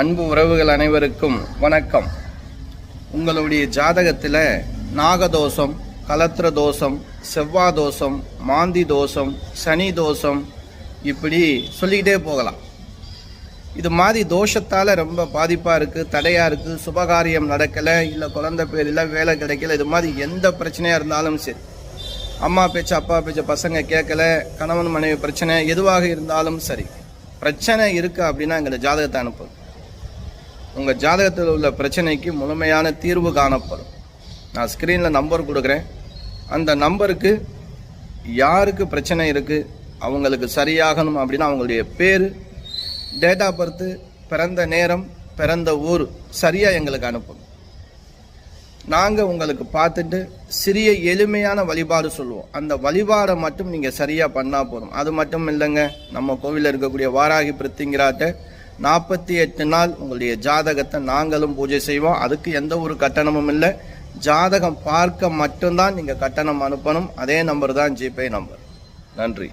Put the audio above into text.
அன்பு உறவுகள் அனைவருக்கும் வணக்கம். உங்களுடைய ஜாதகத்தில் நாகதோஷம் கலத்திர தோஷம் செவ்வாய் தோஷம் மாந்தி தோஷம் சனி தோஷம் இப்படி சொல்லிக்கிட்டே போகலாம். இது மாதிரி தோஷத்தால் ரொம்ப பாதிப்பாக இருக்குது தடையாக இருக்குது சுபகாரியம் நடக்கலை இல்லை குழந்தை பேர் இல்லை வேலை கிடைக்கல இது மாதிரி எந்த பிரச்சனையாக இருந்தாலும் சரி. அம்மா பேச்சு அப்பா பேச்சு பசங்க கேட்கல கணவன் மனைவி பிரச்சனை எதுவாக இருந்தாலும் சரி. பிரச்சனை இருக்குது அப்படின்னா எங்களை ஜாதகத்தை அனுப்புது உங்கள் ஜாதகத்தில் உள்ள பிரச்சனைக்கு முழுமையான தீர்வு காணப்படும். நான் ஸ்க்ரீனில் நம்பர் கொடுக்குறேன். அந்த நம்பருக்கு யாருக்கு பிரச்சனை இருக்குது அவங்களுக்கு சரியாகணும் அப்படின்னா அவங்களுடைய பேர் டேட் ஆஃப் பர்த்து பிறந்த நேரம் பிறந்த ஊர் சரியாக எங்களுக்கு அனுப்பணும். நாங்கள் உங்களுக்கு பார்த்துட்டு சிறிய எளிமையான வழிபாடு சொல்லுவோம். அந்த வழிபாடை மட்டும் நீங்கள் சரியாக பண்ணால் போதும். அது மட்டும் இல்லைங்க நம்ம கோவிலில் இருக்கக்கூடிய வாராகி பிரித்திங்கிறாட்ட நாற்பத்தி எட்டு நாள் உங்களுடைய ஜாதகத்தை நாங்களும் பூஜை செய்வோம். அதுக்கு எந்த ஒரு கட்டணமும் இல்லை. ஜாதகம் பார்க்க மட்டும்தான் நீங்கள் கட்டணம் அனுப்பணும். அதே நம்பர் தான் ஜிபே நம்பர் நன்றி.